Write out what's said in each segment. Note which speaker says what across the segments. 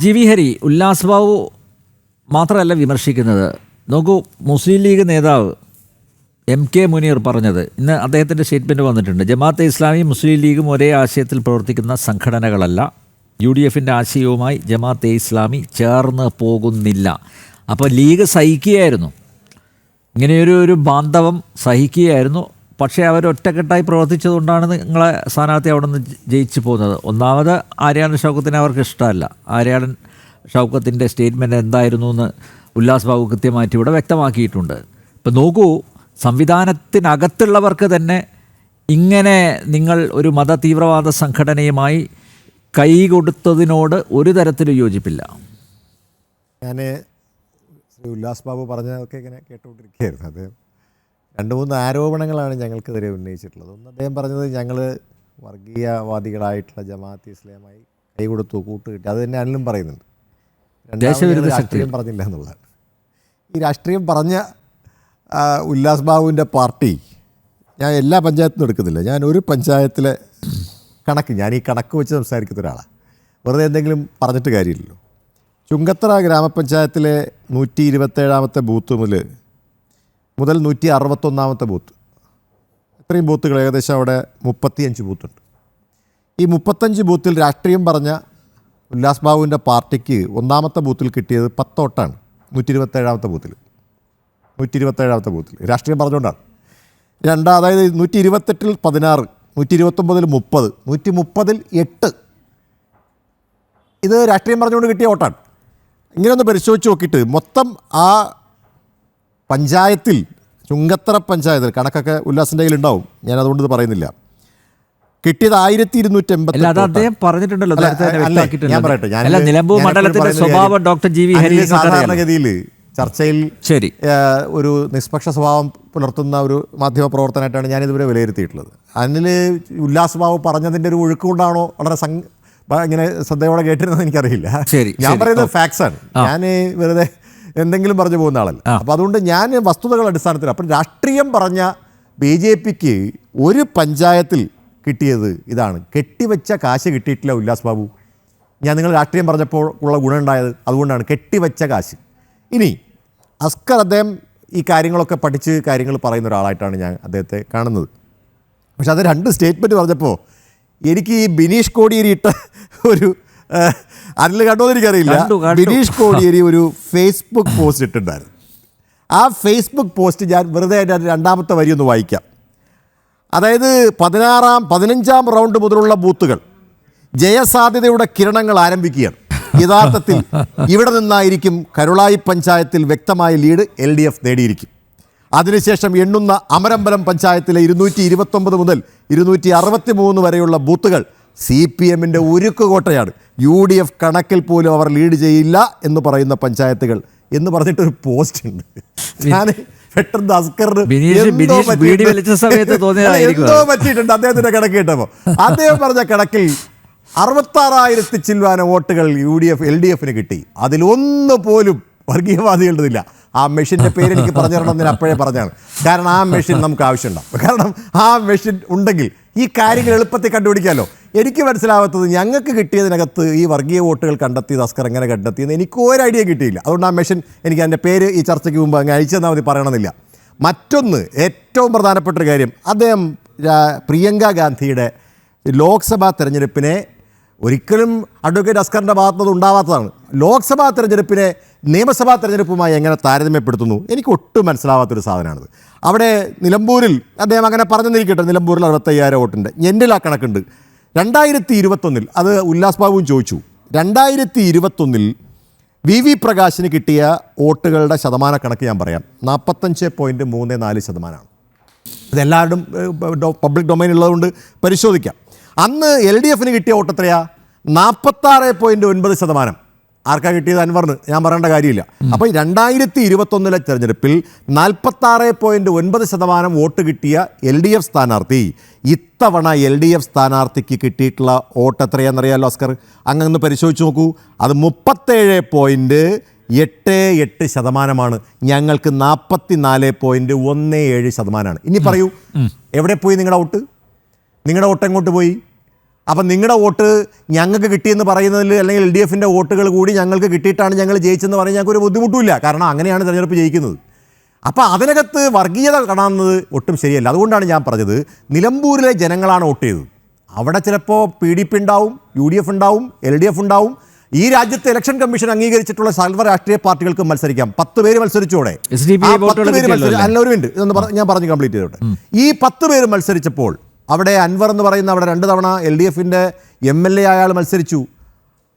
Speaker 1: G V Hari Ullas Babu മാത്രമല്ല വിമർശിക്കുന്നത്. നോക്കൂ മുസ്ലിം ലീഗ് നേതാവ് എം കെ മുനീർ പറഞ്ഞത് ഇന്ന് അദ്ദേഹത്തിന്റെ സ്റ്റേറ്റ്മെന്റ് വന്നിട്ടുണ്ട്. ജമാഅത്തെ ഇസ്ലാമി മുസ്ലിം ലീഗും ഒരേ ആശയത്തിൽ പ്രവർത്തിക്കുന്ന സംഘടനകളല്ല. യു ഡി എഫിന്റെ ആശയവുമായി ജമാഅത്തെ ഇസ്ലാമി ചേർന്ന് പോകുന്നില്ല. അപ്പോൾ ലീഗ് സഹിക്കുകയായിരുന്നു. ഇങ്ങനെയൊരു ഒരു ബാന്ധവം സഹിക്കുകയായിരുന്നു. പക്ഷേ അവർ ഒറ്റക്കെട്ടായി പ്രവർത്തിച്ചതുകൊണ്ടാണ് നിങ്ങളെ സ്ഥാനാർത്ഥി അവിടെ നിന്ന് ജയിച്ചു പോകുന്നത്. ഒന്നാമത് ആര്യാടൻ ഷൗക്കത്തിനെ അവർക്ക് ഇഷ്ടമല്ല. ആര്യാടൻ ഷൗക്കത്തിന്റെ സ്റ്റേറ്റ്മെന്റ് എന്തായിരുന്നു എന്ന് ഉല്ലാസ് ബാബു കൃത്യമായിട്ട് ഇവിടെ വ്യക്തമാക്കിയിട്ടുണ്ട്. ഇപ്പം നോക്കൂ സംവിധാനത്തിനകത്തുള്ളവർക്ക് തന്നെ ഇങ്ങനെ നിങ്ങൾ ഒരു മത തീവ്രവാദ സംഘടനയുമായി കൈ കൊടുത്തതിനോട് ഒരു തരത്തിലും യോജിപ്പില്ല.
Speaker 2: ഞാൻ ഉല്ലാസ് ബാബു പറഞ്ഞതൊക്കെ ഇങ്ങനെ കേട്ടുകൊണ്ടിരിക്കുകയായിരുന്നു. അദ്ദേഹം രണ്ട് മൂന്ന് ആരോപണങ്ങളാണ് ഞങ്ങൾക്കെതിരെ ഉന്നയിച്ചിട്ടുള്ളത്. ഒന്ന് അദ്ദേഹം പറഞ്ഞത് ഞങ്ങൾ വർഗീയവാദികളായിട്ടുള്ള ജമാഅത്ത് ഇസ്ലാമായി കൈ കൊടുത്തു കൂട്ടുകിട്ടി. അത് തന്നെ അനിലും പറയുന്നുണ്ട്. രണ്ടാമത് രാഷ്ട്രീയം പറഞ്ഞില്ല എന്നുള്ളതാണ്. ഈ രാഷ്ട്രീയം പറഞ്ഞ ഉല്ലാസ് ബാബുവിന്റെ പാർട്ടി ഞാൻ എല്ലാ പഞ്ചായത്തും എടുക്കുന്നില്ല. ഞാൻ ഒരു പഞ്ചായത്തിലെ കണക്ക് ഞാൻ ഈ കണക്ക് വെച്ച് സംസാരിക്കുന്ന ഒരാളാണ്. വെറുതെ എന്തെങ്കിലും പറഞ്ഞിട്ട് കാര്യമില്ലല്ലോ. ചുങ്കത്തറ ഗ്രാമപഞ്ചായത്തിലെ നൂറ്റി ഇരുപത്തേഴാമത്തെ ബൂത്ത് മുതൽ മുതൽ നൂറ്റി അറുപത്തൊന്നാമത്തെ ബൂത്ത്. ഇത്രയും ബൂത്തുകൾ ഏകദേശം അവിടെ മുപ്പത്തിയഞ്ച് ബൂത്തുണ്ട്. ഈ മുപ്പത്തഞ്ച് ബൂത്തിൽ രാഷ്ട്രീയം പറഞ്ഞ ഉല്ലാസ് ബാബുവിന്റെ പാർട്ടിക്ക് ഒന്നാമത്തെ ബൂത്തിൽ കിട്ടിയത് പത്തോട്ടാണ് നൂറ്റി ഇരുപത്തേഴാമത്തെ ബൂത്തിൽ. നൂറ്റി ഇരുപത്തേഴാമത്തെ ബൂത്തിൽ. രാഷ്ട്രീയം പറഞ്ഞുകൊണ്ടാണ്. രണ്ടാ അതായത് നൂറ്റി ഇരുപത്തെട്ടിൽ പതിനാറ് നൂറ്റി ഇരുപത്തൊമ്പതിൽ മുപ്പത് നൂറ്റി മുപ്പതിൽ എട്ട്. ഇത് രാഷ്ട്രീയം പറഞ്ഞുകൊണ്ട് കിട്ടിയ വോട്ടാണ്. ഇങ്ങനെ ഒന്ന് പരിശോധിച്ച് നോക്കിയിട്ട് മൊത്തം ആ പഞ്ചായത്തിൽ ചുങ്കത്തറ പഞ്ചായത്തിൽ കണക്കൊക്കെ ഉല്ലാസിന്റെ കയ്യിലുണ്ടാവും. ഞാൻ അതുകൊണ്ട് ഇത് പറയുന്നില്ല. കിട്ടിയത് ആയിരത്തി ഇരുന്നൂറ്റി
Speaker 1: അത് അദ്ദേഹം പറഞ്ഞിട്ടുണ്ടല്ലോ.
Speaker 2: ഞാൻ പറയട്ടെ, ഞാൻ-
Speaker 1: നിലമ്പൂർ മണ്ഡലത്തിന്റെ സ്വഭാവം ഡോക്ടർ ജി വി ഹരി
Speaker 2: സാധാരണഗതിയിൽ ചർച്ചയിൽ
Speaker 1: ശരി.
Speaker 2: ഒരു നിഷ്പക്ഷ സ്വഭാവം പുലർത്തുന്ന ഒരു മാധ്യമ പ്രവർത്തനമായിട്ടാണ് ഞാൻ ഇതുവരെ വിലയിരുത്തിയിട്ടുള്ളത്. അതിൽ ഉല്ലാസ് ബാബു പറഞ്ഞതിന്റെ ഒരു ഒഴുക്ക് കൊണ്ടാണോ വളരെ ഇങ്ങനെ ശ്രദ്ധയോടെ കേട്ടിരുന്നത് എനിക്കറിയില്ല. ഞാൻ പറയുന്നത് ഫാക്ട്സ് ആണ്. ഞാൻ വെറുതെ എന്തെങ്കിലും പറഞ്ഞു പോകുന്ന ആളല്ല. അപ്പോൾ അതുകൊണ്ട് ഞാൻ വസ്തുതകൾ അടിസ്ഥാനത്തിൽ അപ്പം രാഷ്ട്രീയം പറഞ്ഞ ബി ജെ പിക്ക് ഒരു പഞ്ചായത്തിൽ കിട്ടിയത് ഇതാണ്. കെട്ടിവെച്ച കാശ് കിട്ടിയിട്ടില്ല ഉല്ലാസ് ബാബു. ഞാൻ നിങ്ങൾ രാഷ്ട്രീയം പറഞ്ഞപ്പോൾ ഉള്ള ഗുണമുണ്ടായത് അതുകൊണ്ടാണ് കെട്ടിവെച്ച കാശ്. ഇനി അസ്കർ അദ്ദേഹം ഈ കാര്യങ്ങളൊക്കെ പഠിച്ച് കാര്യങ്ങൾ പറയുന്ന ഒരാളായിട്ടാണ് ഞാൻ അദ്ദേഹത്തെ കാണുന്നത്. പക്ഷെ അത് രണ്ട് സ്റ്റേറ്റ്മെന്റ് പറഞ്ഞപ്പോൾ എനിക്ക് ഈ ബിനീഷ് കോടിയേരി ഇട്ട ഒരു അതിൽ എനിക്കറിയില്ല.
Speaker 1: കണ്ടു, കണ്ടു.
Speaker 2: ബിനീഷ് കോടിയേരി ഒരു ഫേസ്ബുക്ക് പോസ്റ്റ് ഇട്ടിട്ടുണ്ടായിരുന്നു. ആ ഫേസ്ബുക്ക് പോസ്റ്റ് ഞാൻ വെറുതെ അതിന്റെ രണ്ടാമത്തെ വരി ഒന്ന് വായിക്കാം. അതായത് പതിനാറാം പതിനഞ്ചാം റൗണ്ട് മുതലുള്ള ബൂത്തുകൾ ജയസാധ്യതയുടെ കിരണങ്ങൾ ആരംഭിക്കുകയാണ്. യഥാർത്ഥത്തിൽ ഇവിടെ നിന്നായിരിക്കും കരുളായി പഞ്ചായത്തിൽ വ്യക്തമായ ലീഡ് എൽ ഡി എഫ് നേടിയിരിക്കും. അതിനുശേഷം എണ്ണുന്ന അമരമ്പലം പഞ്ചായത്തിലെ ഇരുന്നൂറ്റി ഇരുപത്തൊമ്പത് മുതൽ ഇരുന്നൂറ്റി അറുപത്തി മൂന്ന് വരെയുള്ള ബൂത്തുകൾ സി പി എമ്മിന്റെ ഉരുക്ക് കോട്ടയാണ് യു ഡി എഫ് കണക്കിൽ പോലും അവർ ലീഡ് ചെയ്യില്ല എന്ന് പറയുന്ന പഞ്ചായത്തുകൾ. എന്ന് പറഞ്ഞിട്ടൊരു പോസ്റ്റ് ഉണ്ട്. ഞാൻ പെട്ടെന്ന് അസ്കറിന് എന്തോ പറ്റിയിട്ടുണ്ട്. അദ്ദേഹത്തിന്റെ കണക്ക് കേട്ടപ്പോൾ അദ്ദേഹം പറഞ്ഞ കണക്കിൽ അറുപത്താറായിരത്തി ചിൽവാന വോട്ടുകൾ U D F L D എഫിന് കിട്ടി. അതിലൊന്ന് പോലും വർഗീയവാദികളുടേതില്ല. ആ മെഷീന്റെ പേര് എനിക്ക് പറഞ്ഞു തരണം ഞാൻ അപ്പോഴേ പറഞ്ഞാണ്. കാരണം ആ മെഷീൻ നമുക്ക് ആവശ്യമുണ്ടാവും. കാരണം ആ മെഷീൻ ഉണ്ടെങ്കിൽ ഈ കാര്യങ്ങൾ എളുപ്പത്തിൽ കണ്ടുപിടിക്കാമല്ലോ എനിക്ക് മനസ്സിലാവാത്തത് ഞങ്ങൾക്ക് കിട്ടിയതിനകത്ത് ഈ വർഗീയ വോട്ടുകൾ കണ്ടെത്തി അസ്കർ എങ്ങനെ കണ്ടെത്തിയെന്ന് എനിക്ക് ഒരു ഐഡിയ കിട്ടിയില്ല. അതുകൊണ്ട് ആ മെഷീൻ എനിക്ക് അതിന്റെ പേര് ഈ ചർച്ചയ്ക്ക് മുമ്പ് അങ്ങ് അയച്ചു തന്നാൽ മതി പറയണമെന്നില്ല. മറ്റൊന്ന് ഏറ്റവും പ്രധാനപ്പെട്ട ഒരു കാര്യം അദ്ദേഹം പ്രിയങ്ക ഗാന്ധിയുടെ ലോക്സഭാ തെരഞ്ഞെടുപ്പിനെ ഒരിക്കലും അഡ്വക്കേറ്റ് അസ്കറിന്റെ ഭാഗത്തുനിന്ന് ഉണ്ടാവാത്തതാണ്. ലോക്സഭാ തെരഞ്ഞെടുപ്പിനെ നിയമസഭാ തെരഞ്ഞെടുപ്പുമായി എങ്ങനെ താരതമ്യപ്പെടുത്തുന്നു? എനിക്ക് ഒട്ടും മനസ്സിലാവാത്തൊരു സാധനമാണിത്. അവിടെ നിലമ്പൂരിൽ അദ്ദേഹം അങ്ങനെ പറഞ്ഞു പറഞ്ഞെന്നിരിക്കട്ടെ നിലമ്പൂരിൽ അറുപത്തയ്യായിരം വോട്ടുണ്ട്. എന്റെ ആ കണക്കുണ്ട്. രണ്ടായിരത്തി ഇരുപത്തൊന്നിൽ അത് ഉല്ലാസ് ബാബുവും ചോദിച്ചു. രണ്ടായിരത്തി ഇരുപത്തൊന്നിൽ വി വി പ്രകാശിന് കിട്ടിയ വോട്ടുകളുടെ ശതമാന കണക്ക് ഞാൻ പറയാം. നാൽപ്പത്തഞ്ച് പോയിന്റ് മൂന്ന് നാല് ശതമാനമാണ്. ഇതെല്ലാവരും പബ്ലിക് ഡൊമൈൻ ഉള്ളതുകൊണ്ട് പരിശോധിക്കാം. അന്ന് എൽ ഡി എഫിന് കിട്ടിയ വോട്ട് എത്രയാ നാൽപ്പത്താറ് പോയിന്റ് ഒൻപത് ശതമാനം. ആർക്കാ കിട്ടിയത് അൻവറിന്? ഞാൻ പറയേണ്ട കാര്യമില്ല. അപ്പോൾ രണ്ടായിരത്തി ഇരുപത്തൊന്നിലെ തെരഞ്ഞെടുപ്പിൽ നാൽപ്പത്താറ് പോയിന്റ് ഒൻപത് ശതമാനം വോട്ട് കിട്ടിയ എൽ ഡി എഫ് സ്ഥാനാർത്ഥി ഇത്തവണ എൽ ഡി എഫ് സ്ഥാനാർത്ഥിക്ക് കിട്ടിയിട്ടുള്ള വോട്ട് എത്രയാണെന്നറിയാലോ ഓസ്കർ അങ്ങ് പരിശോധിച്ച് നോക്കൂ. അത് മുപ്പത്തേഴ് പോയിന്റ് എട്ട് എട്ട് ശതമാനമാണ്. ഞങ്ങൾക്ക് നാൽപ്പത്തി നാല് പോയിന്റ് ഒന്ന് ഏഴ് ശതമാനമാണ്. ഇനി പറയൂ. എവിടെ പോയി നിങ്ങളുടെ വോട്ട്? നിങ്ങളുടെ വോട്ട് എങ്ങോട്ട് പോയി? അപ്പം നിങ്ങളുടെ വോട്ട് ഞങ്ങൾക്ക് കിട്ടിയെന്ന് പറയുന്നതിൽ അല്ലെങ്കിൽ എൽ ഡി എഫിന്റെ വോട്ടുകൾ കൂടി ഞങ്ങൾക്ക് കിട്ടിയിട്ടാണ് ഞങ്ങൾ ജയിച്ചെന്ന് പറഞ്ഞാൽ ഞങ്ങൾക്ക് ഒരു ബുദ്ധിമുട്ടുമില്ല. കാരണം അങ്ങനെയാണ് തിരഞ്ഞെടുപ്പ് ജയിക്കുന്നത്. അപ്പോൾ അതിനകത്ത് വർഗീയത കാണുന്നത് ഒട്ടും ശരിയല്ല. അതുകൊണ്ടാണ് ഞാൻ പറഞ്ഞത് നിലമ്പൂരിലെ ജനങ്ങളാണ് വോട്ട് ചെയ്തത്. അവിടെ ചിലപ്പോൾ പി ഡി പി ഉണ്ടാവും യു ഡി എഫ് ഉണ്ടാവും എൽ ഡി എഫ് ഉണ്ടാവും. ഈ രാജ്യത്തെ ഇലക്ഷൻ കമ്മീഷൻ അംഗീകരിച്ചിട്ടുള്ള സർവ രാഷ്ട്രീയ പാർട്ടികൾക്ക് മത്സരിക്കാം. പത്ത് പേര് മത്സരിച്ചോടെ? അല്ല? ഒരു മിനിറ്റ്. ഇതൊന്ന് ഞാൻ പറഞ്ഞു കംപ്ലീറ്റ് ചെയ്തോട്ടെ. ഈ പത്ത് പേര് മത്സരിച്ചപ്പോൾ അവിടെ അൻവർ എന്ന് പറയുന്ന അവിടെ രണ്ട് തവണ എൽ ഡി എഫിന്റെ എം എൽ എ അയാൾ മത്സരിച്ചു.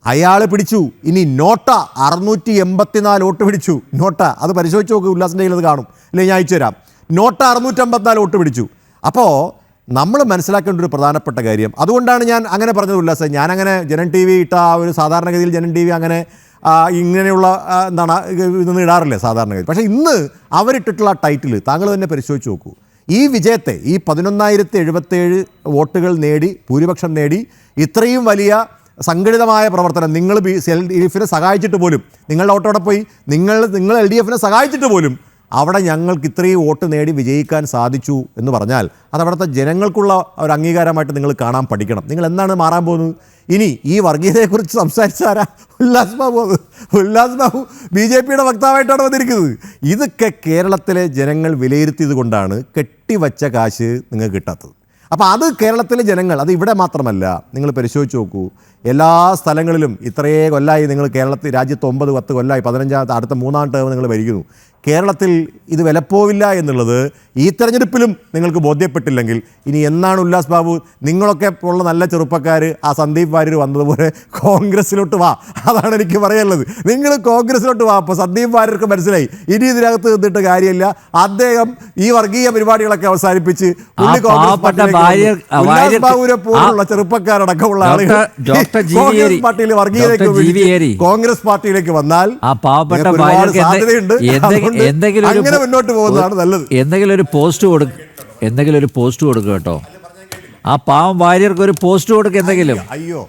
Speaker 2: അയാൾ പിടിച്ചു. ഇനി നോട്ട അറുന്നൂറ്റി എൺപത്തിനാല് വോട്ട് പിടിച്ചു. നോട്ട അത് പരിശോധിച്ച് നോക്ക് ഉല്ലാസിന്റെ കയ്യിൽ അത് കാണും. അല്ലെങ്കിൽ ഞാൻ അയച്ചു തരാം. നോട്ട അറുന്നൂറ്റി അമ്പത്തിനാല് വോട്ട് പിടിച്ചു. അപ്പോൾ നമ്മൾ മനസ്സിലാക്കേണ്ട ഒരു പ്രധാനപ്പെട്ട കാര്യം അതുകൊണ്ടാണ് ഞാൻ അങ്ങനെ പറഞ്ഞത് ഉല്ലാസ്. ഞാനങ്ങനെ ജനൻ ടി വി ഇട്ട ആ ഒരു സാധാരണഗതിയിൽ ജനൻ ടി വി അങ്ങനെ ഇങ്ങനെയുള്ള എന്താണ് ഇതൊന്നും ഇടാറില്ല സാധാരണഗതി പക്ഷേ ഇന്ന് അവരിട്ടിട്ടുള്ള ടൈറ്റിൽ താങ്കൾ തന്നെ പരിശോധിച്ച് നോക്കൂ. ഈ വിജയത്തെ ഈ പതിനൊന്നായിരത്തി എഴുപത്തേഴ് വോട്ടുകൾ നേടി ഭൂരിപക്ഷം നേടി ഇത്രയും വലിയ സംഘടിതമായ പ്രവർത്തനം നിങ്ങൾ ബി എൽ ഡി എഫിനെ സഹായിച്ചിട്ട് പോലും നിങ്ങളുടെ വോട്ടോടെ പോയി നിങ്ങൾ നിങ്ങൾ എൽ ഡി എഫിനെ സഹായിച്ചിട്ട് പോലും അവിടെ ഞങ്ങൾക്ക് ഇത്രയും വോട്ട് നേടി വിജയിക്കാൻ സാധിച്ചു എന്ന് പറഞ്ഞാൽ അത് അവിടുത്തെ ജനങ്ങൾക്കുള്ള ഒരു അംഗീകാരമായിട്ട് നിങ്ങൾ കാണാൻ പഠിക്കണം. നിങ്ങൾ എന്താണ് മാറാൻ പോകുന്നത്? ഇനി ഈ വർഗീയതയെക്കുറിച്ച് സംസാരിച്ചാരാ ഉല്ലാസ് ബാബു അത് ഉല്ലാസ് ബാബു ബി ജെ പിയുടെ വക്താവായിട്ടാണ് വന്നിരിക്കുന്നത്. ഇതൊക്കെ കേരളത്തിലെ ജനങ്ങൾ വിലയിരുത്തിയത് കൊണ്ടാണ് കെട്ടിവച്ച കാശ് നിങ്ങൾക്ക് കിട്ടാത്തത്. അപ്പോൾ അത് കേരളത്തിലെ ജനങ്ങൾ അത് ഇവിടെ മാത്രമല്ല നിങ്ങൾ പരിശോധിച്ച് നോക്കൂ. എല്ലാ സ്ഥലങ്ങളിലും ഇത്രയേ കൊല്ലായി നിങ്ങൾ കേരളത്തിൽ രാജ്യത്ത് ഒമ്പത് പത്ത് കൊല്ലായി പതിനഞ്ചാമത്തെ അടുത്ത മൂന്നാം ടേം നിങ്ങൾ ഭരിക്കുന്നു. കേരളത്തിൽ ഇത് വിലപ്പോവില്ല എന്നുള്ളത് ഈ തെരഞ്ഞെടുപ്പിലും നിങ്ങൾക്ക് ബോധ്യപ്പെട്ടില്ലെങ്കിൽ ഇനി എന്നാണ് ഉല്ലാസ് ബാബു? നിങ്ങളൊക്കെ ഉള്ള നല്ല ചെറുപ്പക്കാർ ആ സന്ദീപ് വാര്യർ വന്നതുപോലെ കോൺഗ്രസ്സിലോട്ട് വാ. അതാണ് എനിക്ക് പറയാനുള്ളത്. നിങ്ങൾ കോൺഗ്രസ്സിലോട്ട് വാ. അപ്പോൾ സന്ദീപ് വാര്യർക്ക് മനസ്സിലായി. ഇനി ഇതിനകത്ത് നിന്നിട്ട് കാര്യമില്ല. അദ്ദേഹം ഈ വർഗീയ പരിപാടികളൊക്കെ അവസാനിപ്പിച്ച് പുള്ളി കോൺഗ്രസ് ബാബുവിനെ പോലുള്ള ചെറുപ്പക്കാരടക്കമുള്ള ആളുകൾ കോൺഗ്രസ് പാർട്ടിയിൽ വർഗീയതയ്ക്ക്. കോൺഗ്രസ് പാർട്ടിയിലേക്ക് വന്നാൽ സാധ്യതയുണ്ട്. അതുകൊണ്ട്
Speaker 1: എന്തെങ്കിലും
Speaker 2: അങ്ങനെ മുന്നോട്ട് പോകുന്നതാണ് നല്ലത്.
Speaker 1: എന്തെങ്കിലും ഒരു പോസ്റ്റ് കൊടുക്ക എന്തെങ്കിലും ഒരു പോസ്റ്റ് കൊടുക്കുക കേട്ടോ. ആ പാവം ഭാര്യർക്ക് ഒരു പോസ്റ്റ് കൊടുക്കും എന്തെങ്കിലും.
Speaker 2: അയ്യോ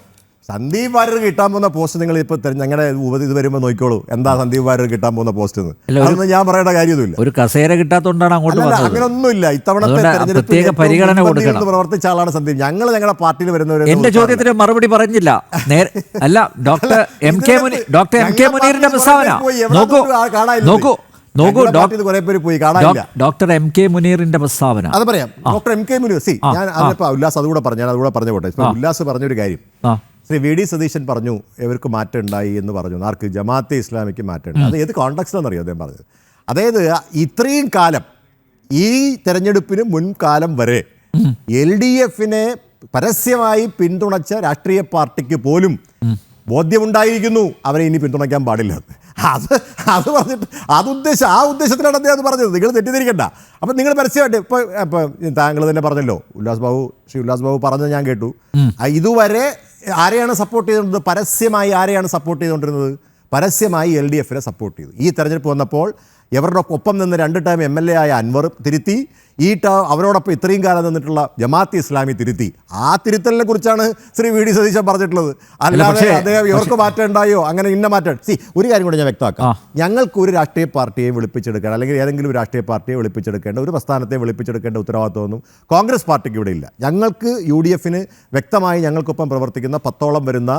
Speaker 2: സന്ദീപ് വാര്യർ കിട്ടാൻ പോകുന്ന പോസ്റ്റ് നിങ്ങൾ ഇപ്പൊ ഞങ്ങളുടെ ഉപതി ഇത് വരുമ്പോൾ നോക്കിക്കോളൂ. എന്താ സന്ദീപ് വാര്യർ കിട്ടാൻ പോകുന്ന പോസ്റ്റ് എന്ന്. അതൊന്നും ഞാൻ പറയേണ്ട കാര്യമൊന്നുമില്ല.
Speaker 1: ഒരു കസേര കിട്ടാത്തോണ്ടാണ് അങ്ങോട്ട്
Speaker 2: അങ്ങനൊന്നുമില്ല. ഇത്തവണത്തെ
Speaker 1: പ്രത്യേക പരിഗണന കൊടുക്കണം.
Speaker 2: പ്രവർത്തിച്ച ആളാണ് സന്ദീപ്. ഞങ്ങൾ ഞങ്ങളുടെ പാർട്ടിയിൽ വരുന്നവർ
Speaker 1: എന്റെ ചോദ്യത്തിന് മറുപടി പറഞ്ഞില്ല. അല്ല doctor M K Muni doctor M K മുനീറിന്റെ പ്രസ്താവന. നോക്കൂ നോക്കൂ. നോക്കൂ
Speaker 2: കുറെ പേര് പോയി കാണാനില്ല.
Speaker 1: ഡോക്ടർ എം കെ മുനീറിന്റെ പ്രസ്താവന.
Speaker 2: അത് പറയാം. ഡോക്ടർ എം കെ മുനീർ സി ഞാൻ അതിനിപ്പോ ഉല്ലാസ് അതുകൂടെ പറഞ്ഞു ഞാൻ അതുകൂടെ പറഞ്ഞു പോട്ടെ. ഉല്ലാസ് പറഞ്ഞൊരു കാര്യം. ശ്രീ വി ഡി സതീശൻ പറഞ്ഞു ഇവർക്ക് മാറ്റം ഉണ്ടായി എന്ന് പറഞ്ഞു. ആർക്ക്? ജമാഅത്തെ ഇസ്ലാമിക്ക് മാറ്റം ഉണ്ട് അത് ഏത് കോണ്ടക്സ്റ്റാണെന്നറിയോ അദ്ദേഹം പറഞ്ഞത്? അതായത് ഇത്രയും കാലം ഈ തെരഞ്ഞെടുപ്പിന് മുൻകാലം വരെ എൽ ഡി എഫിനെ പരസ്യമായി പിന്തുണച്ച രാഷ്ട്രീയ പാർട്ടിക്ക് പോലും ബോധ്യമുണ്ടായിരിക്കുന്നു. അവരെ ഇനി പിന്തുണയ്ക്കാൻ പാടില്ല. അത് അത് പറഞ്ഞിട്ട് അത് ഉദ്ദേശം ആ ഉദ്ദേശത്തിലാണ് അദ്ദേഹം അത് പറഞ്ഞത്. നിങ്ങൾ തെറ്റിദ്ധരിക്കണ്ട. അപ്പം നിങ്ങൾ പരസ്യമായിട്ട് ഇപ്പോൾ ഇപ്പം താങ്കൾ തന്നെ പറഞ്ഞല്ലോ. ഉല്ലാസ് ബാബു ശ്രീ ഉല്ലാസ് ബാബു പറഞ്ഞത് ഞാൻ കേട്ടു. ഇതുവരെ ആരെയാണ് സപ്പോർട്ട് ചെയ്തുകൊണ്ടിരുന്നത് പരസ്യമായി ആരെയാണ് സപ്പോർട്ട് ചെയ്തുകൊണ്ടിരുന്നത്? പരസ്യമായി എൽ ഡി എഫിനെ സപ്പോർട്ട് ചെയ്തു. ഈ തെരഞ്ഞെടുപ്പ് വന്നപ്പോൾ ഇവരുടെ ഒപ്പം നിന്ന് രണ്ട് ടൈം എം എൽ എ ആയ അൻവർ തിരുത്തി ഈ ട അവരോടൊപ്പം ഇത്രയും കാലം നിന്നിട്ടുള്ള ജമാഅത്ത് ഇസ്ലാമി തിരുത്തി. ആ തിരുത്തലിനെ കുറിച്ചാണ് ശ്രീ വി ഡി സതീശൻ പറഞ്ഞിട്ടുള്ളത്. അല്ലാതെ അദ്ദേഹം ഇവർക്ക് മാറ്റം ഉണ്ടായോ അങ്ങനെ ഇന്ന മാറ്റം. സി ഒരു കാര്യം കൂടെ ഞാൻ വ്യക്തമാക്കാം. ഞങ്ങൾക്ക് ഒരു രാഷ്ട്രീയ പാർട്ടിയെ വിളിപ്പിച്ചെടുക്കാൻ അല്ലെങ്കിൽ ഏതെങ്കിലും ഒരു രാഷ്ട്രീയ പാർട്ടിയെ വിളിപ്പിച്ചെടുക്കേണ്ട ഒരു പ്രസ്ഥാനത്തെ വിളിപ്പിച്ചെടുക്കേണ്ട ഉത്തരവാദിത്വമൊന്നും കോൺഗ്രസ് പാർട്ടിക്ക് ഇവിടെ ഇല്ല. ഞങ്ങൾക്ക് യു ഡി എഫിന് വ്യക്തമായി ഞങ്ങൾക്കൊപ്പം പ്രവർത്തിക്കുന്ന പത്തോളം വരുന്ന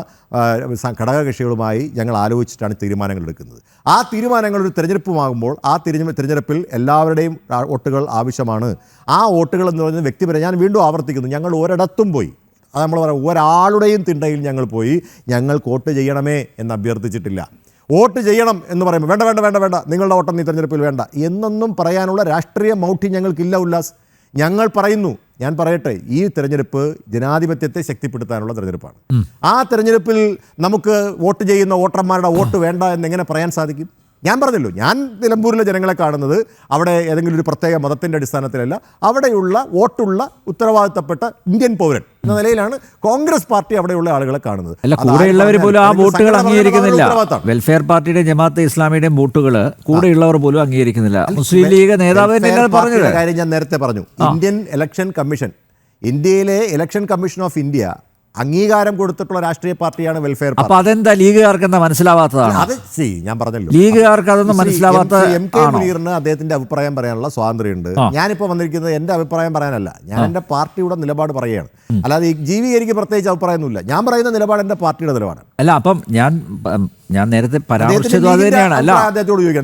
Speaker 2: ഘടകകക്ഷികളുമായി ഞങ്ങൾ ആലോചിച്ചിട്ടാണ് തീരുമാനങ്ങൾ എടുക്കുന്നത്. ആ തീരുമാനങ്ങൾ ഒരു തിരഞ്ഞെടുപ്പുമാകുമ്പോൾ ആ തിരഞ്ഞെ തിരഞ്ഞെടുപ്പിൽ എല്ലാവരുടെയും വോട്ടുകൾ ആവശ്യമാണ് ആ വോട്ടുകൾ എന്ന് പറയുന്നത് വ്യക്തിപരം ഞാൻ വീണ്ടും ആവർത്തിക്കുന്നു. ഞങ്ങൾ ഒരിടത്തും പോയി. അത് നമ്മൾ പറയാം ഒരാളുടെയും തിണ്ടയിൽ ഞങ്ങൾ പോയി. ഞങ്ങൾ വോട്ട് ചെയ്യണമേ എന്ന് അഭ്യർത്ഥിച്ചിട്ടില്ല. വോട്ട് ചെയ്യണം എന്ന് പറയുമ്പോൾ വേണ്ട വേണ്ട വേണ്ട വേണ്ട. നിങ്ങളുടെ വോട്ടം ഈ തെരഞ്ഞെടുപ്പിൽ വേണ്ട. എന്നൊന്നും പറയാനുള്ള രാഷ്ട്രീയ മൗഢ്യം ഞങ്ങൾക്കില്ല ഉല്ലാസ്. ഞങ്ങൾ പറയുന്നു. ഞാൻ പറയട്ടെ ഈ തെരഞ്ഞെടുപ്പ് ജനാധിപത്യത്തെ ശക്തിപ്പെടുത്താനുള്ള തെരഞ്ഞെടുപ്പാണ്. ആ തെരഞ്ഞെടുപ്പിൽ നമുക്ക് വോട്ട് ചെയ്യുന്ന വോട്ടർമാരുടെ വോട്ട് വേണ്ട എന്ന് എങ്ങനെ പറയാൻ സാധിക്കും? ഞാൻ പറഞ്ഞല്ലോ ഞാൻ നിലമ്പൂരിലെ ജനങ്ങളെ കാണുന്നത് അവിടെ ഏതെങ്കിലും ഒരു പ്രത്യേക മതത്തിന്റെ അടിസ്ഥാനത്തിലല്ല അവിടെയുള്ള വോട്ടുള്ള ഉത്തരവാദിത്തപ്പെട്ട ഇന്ത്യൻ പൗരൻ എന്ന നിലയിലാണ് കോൺഗ്രസ് പാർട്ടി അവിടെയുള്ള ആളുകളെ കാണുന്നത്.
Speaker 1: അല്ല കൂടെയുള്ളവർ പോലും ആ വോട്ടുകൾ അംഗീകരിക്കുന്നില്ല. വെൽഫെയർ പാർട്ടിയുടെ ജമാഅത്ത് ഇസ്ലാമിയുടെയും വോട്ടുകൾ കൂടെയുള്ളവർ പോലും അംഗീകരിക്കുന്നില്ല. മുസ്ലിം ലീഗ് നേതാവ് പറഞ്ഞത്.
Speaker 2: കാര്യം ഞാൻ നേരത്തെ പറഞ്ഞു. ഇന്ത്യൻ ഇലക്ഷൻ കമ്മീഷൻ ഇന്ത്യയിലെ ഇലക്ഷൻ കമ്മീഷൻ ഓഫ് ഇന്ത്യ അംഗീകാരം കൊടുത്തിട്ടുള്ള രാഷ്ട്രീയ പാർട്ടിയാണ് വെൽഫെയർ
Speaker 1: അപ്പൊ അതെന്താ ലീഗുകാർക്ക് എന്താ മനസ്സിലാവാത്തതാണ്?
Speaker 2: അത് സി ഞാൻ പറഞ്ഞല്ലോ.
Speaker 1: ലീഗുകാർക്ക് അതൊന്നും മനസ്സിലാവാത്ത
Speaker 2: എം- കെ മുനീറിന് അദ്ദേഹത്തിന്റെ അഭിപ്രായം പറയാനുള്ള സ്വാതന്ത്ര്യമുണ്ട്.
Speaker 1: ആ.
Speaker 2: ഞാനിപ്പോൾ വന്നിരിക്കുന്നത് എന്റെ അഭിപ്രായം പറയാനല്ല. ഞാൻ എന്റെ പാർട്ടിയുടെ നിലപാട് പറയുകയാണ്. അല്ലാതെ ഈ ജീവി എനിക്ക് പ്രത്യേകിച്ച് അഭിപ്രായമൊന്നുമില്ല. ഞാൻ പറയുന്ന നിലപാട് എന്റെ പാർട്ടിയുടെ നിലപാടാണ്.
Speaker 1: അല്ല അപ്പം ഞാൻ ഞാൻ നേരത്തെ പരാമർശിച്ചത് അത് തന്നെയാണ്. അല്ല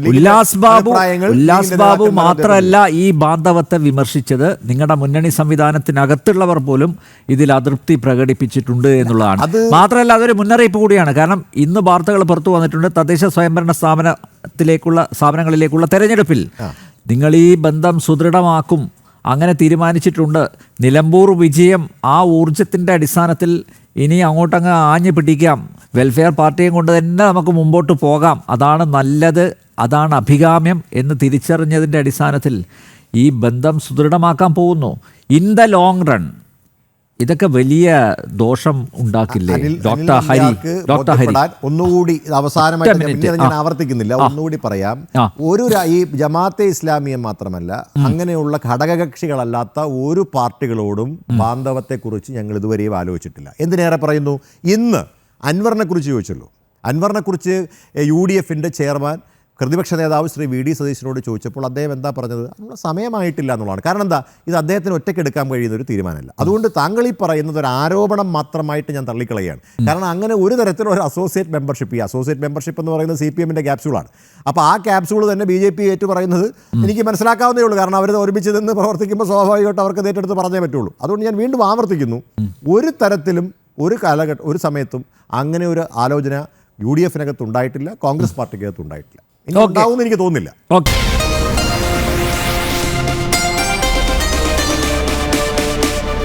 Speaker 1: ഉല്ലാസ് ബാബു ഉല്ലാസ് ബാബു മാത്രമല്ല ഈ ബാന്ധവത്തെ വിമർശിച്ചത് നിങ്ങളുടെ മുന്നണി സംവിധാനത്തിനകത്തുള്ളവർ പോലും ഇതിൽ അതൃപ്തി പ്രകടിപ്പിച്ചിട്ടുണ്ട് എന്നുള്ളതാണ്. മാത്രമല്ല അതൊരു മുന്നറിയിപ്പ് കൂടിയാണ്. കാരണം ഇന്ന് വാർത്തകൾ പുറത്തു വന്നിട്ടുണ്ട്. തദ്ദേശ സ്വയംഭരണ സ്ഥാപനത്തിലേക്കുള്ള സ്ഥാപനങ്ങളിലേക്കുള്ള തെരഞ്ഞെടുപ്പിൽ നിങ്ങൾ ഈ ബന്ധം സുദൃഢമാക്കും. അങ്ങനെ തീരുമാനിച്ചിട്ടുണ്ട്. നിലമ്പൂർ വിജയം ആ ഊർജത്തിന്റെ അടിസ്ഥാനത്തിൽ ഇനി അങ്ങോട്ടങ്ങ് ആഞ്ഞു പിടിക്കാം. വെൽഫെയർ പാർട്ടിയും കൊണ്ട് തന്നെ നമുക്ക് മുമ്പോട്ട് പോകാം. അതാണ് നല്ലത് അതാണ് അഭികാമ്യം എന്ന് തിരിച്ചറിഞ്ഞതിന്റെ അടിസ്ഥാനത്തിൽ ഈ ബന്ധം സുദൃഢമാക്കാൻ പോകുന്നു. ഇൻ ദ ലോങ് റൺ ഇതൊക്കെ വലിയ ദോഷം ഉണ്ടാക്കില്ലേ? Doctor Hari doctor Hari.
Speaker 2: ഒന്നുകൂടി അവസാനമായിട്ട് ഞാൻ. ആവർത്തിക്കുന്നില്ല. ഒന്നുകൂടി പറയാം. ഒരു ഈ ജമാഅത്തെ ഇസ്ലാമിയെ മാത്രമല്ല അങ്ങനെയുള്ള ഘടകകക്ഷികളല്ലാത്ത ഒരു പാർട്ടികളോടും ബാന്ധവത്തെക്കുറിച്ച് ഞങ്ങൾ ഇതുവരെയും ആലോചിച്ചിട്ടില്ല. എന്തിനേറെ പറയുന്നു? ഇന്ന് അൻവറിനെ കുറിച്ച് ചോദിച്ചല്ലോ. അൻവറിനെ കുറിച്ച് യു ഡി എഫിന്റെ ചെയർമാൻ പ്രതിപക്ഷ നേതാവ് ശ്രീ വി ഡി സതീശനോട് ചോദിച്ചപ്പോൾ അദ്ദേഹം എന്താ പറഞ്ഞത്? അതിനുള്ള സമയമായിട്ടില്ല എന്നുള്ളതാണ്. കാരണം എന്താ? ഇത് അദ്ദേഹത്തിന് ഒറ്റയ്ക്ക് എടുക്കാൻ കഴിയുന്ന ഒരു തീരുമാനമല്ല. അതുകൊണ്ട് താങ്കൾ ഈ പറയുന്നത് ഒരു ആരോപണം മാത്രമായിട്ട് ഞാൻ തള്ളിക്കളയാണ് കാരണം അങ്ങനെ ഒരു തരത്തിലുള്ള ഒരു അസോസിയേറ്റ് മെമ്പർഷിപ്പ് ഈ അസോസിയേറ്റ് മെമ്പർഷിപ്പ് എന്ന് പറയുന്നത് സി പി എമ്മിന്റെ ക്യാപ്സ്യൂളാണ് അപ്പോൾ ആ ക്യാപ്സ്യൂൾ തന്നെ ബി ജെ പി ഏറ്റു പറയുന്നത് എനിക്ക് മനസ്സിലാക്കാവുന്നേ ഉള്ളൂ. കാരണം അവർ ഒരുമിച്ച് നിന്ന് പ്രവർത്തിക്കുമ്പോൾ സ്വാഭാവികമായിട്ട് അവർക്ക് ഏറ്റെടുത്ത് പറഞ്ഞേ പറ്റുള്ളൂ. അതുകൊണ്ട് ഞാൻ വീണ്ടും ആവർത്തിക്കുന്നു. ഒരു തരത്തിലും ഒരു കാലഘട്ട ഒരു സമയത്തും അങ്ങനെ ഒരു ആലോചന യു ഡി എഫിനകത്ത് ഉണ്ടായിട്ടില്ല കോൺഗ്രസ് പാർട്ടിക്കകത്ത് ഉണ്ടായിട്ടില്ല. ഇനി. ഉണ്ടാവുമെന്ന് എനിക്ക് തോന്നുന്നില്ല
Speaker 1: ഓക്കെ